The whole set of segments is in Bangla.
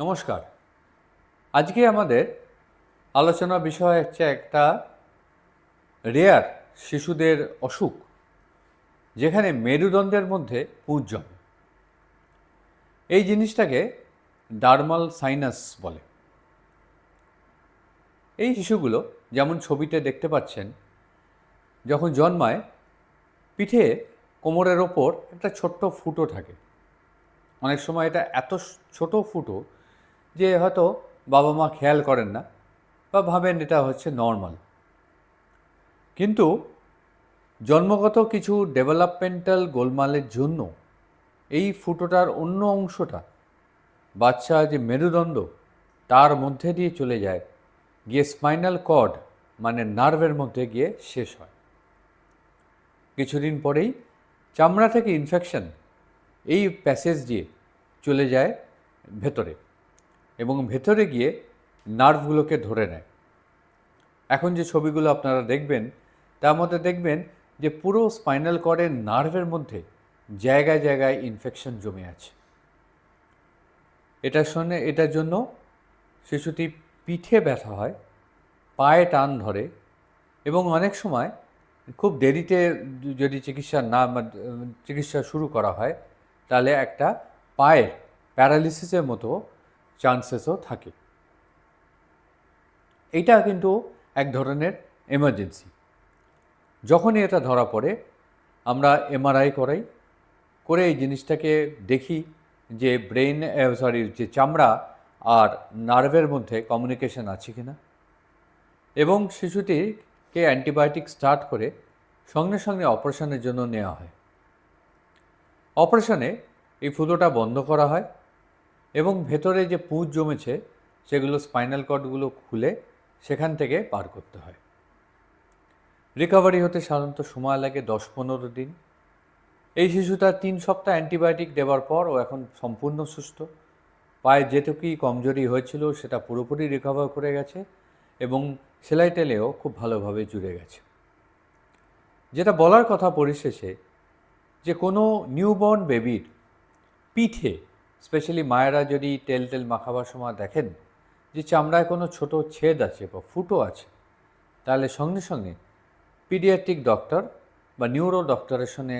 নমস্কার। আজকে আমাদের আলোচনা বিষয় হচ্ছে একটা রেয়ার শিশুদের অসুখ, যেখানে মেরুদণ্ডের মধ্যে পুঁজ জমে এই জিনিসটাকে ডার্মাল সাইনাস বলে। এই শিশুগুলো যেমন ছবিতে দেখতে পাচ্ছেন, যখন জন্মায়, পিঠে কোমরের ওপর একটা ছোট্ট ফুটো থাকে। অনেক সময় এটা এত ছোট ফুটো যে হয়তো বাবা মা খেয়াল করেন না বা ভাবেন এটা হচ্ছে নর্মাল কিন্তু জন্মগত কিছু ডেভেলপমেন্টাল গোলমালের জন্য এই ফুটোটার অন্য অংশটা, বাচ্চা যে মেরুদণ্ড, তার মধ্যে দিয়ে চলে যায়, গিয়ে স্পাইনাল কর্ড মানে নার্ভের মধ্যে গিয়ে শেষ হয়। কিছুদিন পরেই চামড়া থেকে ইনফেকশন এই প্যাসেজ দিয়ে চলে যায় ভেতরে। এবং ভেতরে গিয়ে নার্ভগুলোকে ধরে নেয়। এখন যে ছবিগুলো আপনারা দেখবেন, তার মধ্যে দেখবেন যে পুরো স্পাইনাল কর্ডের নার্ভের মধ্যে জায়গায় জায়গায় ইনফেকশন জমে আছে। এটার সঙ্গে এটার জন্য শিশুটি পিঠে ব্যথা হয়, পায়ে টান ধরে এবং অনেক সময় খুব দেরিতে যদি চিকিৎসা না, চিকিৎসা শুরু করা হয়, তাহলে একটা পায়ের প্যারালিসিসের মতো চান্সেসও থাকে। এটা কিন্তু এক ধরনের এমার্জেন্সি যখনই এটা ধরা পড়ে, আমরা এমআরআই করাই, করে এই জিনিসটাকে দেখি যে ব্রেন সরি যে চামড়া আর নার্ভের মধ্যে কমিউনিকেশন আছে কি না এবং শিশুটিকে অ্যান্টিবায়োটিক স্টার্ট করে সঙ্গে সঙ্গে অপারেশনের জন্য নেওয়া হয়। অপারেশনে এই ফুলোটা বন্ধ করা হয়। এবং ভেতরে যে পুঁজ জমেছে, সেগুলো স্পাইনাল কর্ডগুলো খুলে সেখান থেকে পার করতে হয়। রিকভারি হতে সাধারণত সময় লাগে দশ পনেরো দিন। এই শিশুটা তিন সপ্তাহ অ্যান্টিবায়োটিক দেওয়ার পর ও এখন সম্পূর্ণ সুস্থ। পায়ে যেটুকুই কমজোরি হয়েছিল সেটা পুরোপুরি রিকভার করে গেছে এবং সেলাই টেলেও খুব ভালোভাবে জুড়ে গেছে। যেটা বলার কথা পরিশেষে যে কোনো নিউবর্ন বেবির পিঠে স্পেশালি মায়েরা যদি তেল তেল মাখাবার সময় দেখেন যে চামড়ায় কোনো ছোট ছেদ আছে বা ফুটো আছে, তাহলে সঙ্গে সঙ্গে পিডিয়াট্রিক ডক্টর বা নিউরো ডক্টরের সঙ্গে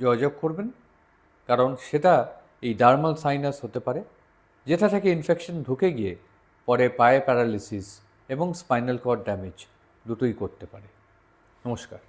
যোগাযোগ করবেন। কারণ সেটা এই ডার্মাল সাইনাস হতে পারে, যেটা থেকে ইনফেকশন ঢুকে গিয়ে পরে পায়ে প্যারালিসিস এবং স্পাইনাল কর্ড ড্যামেজ দুটোই করতে পারে। নমস্কার।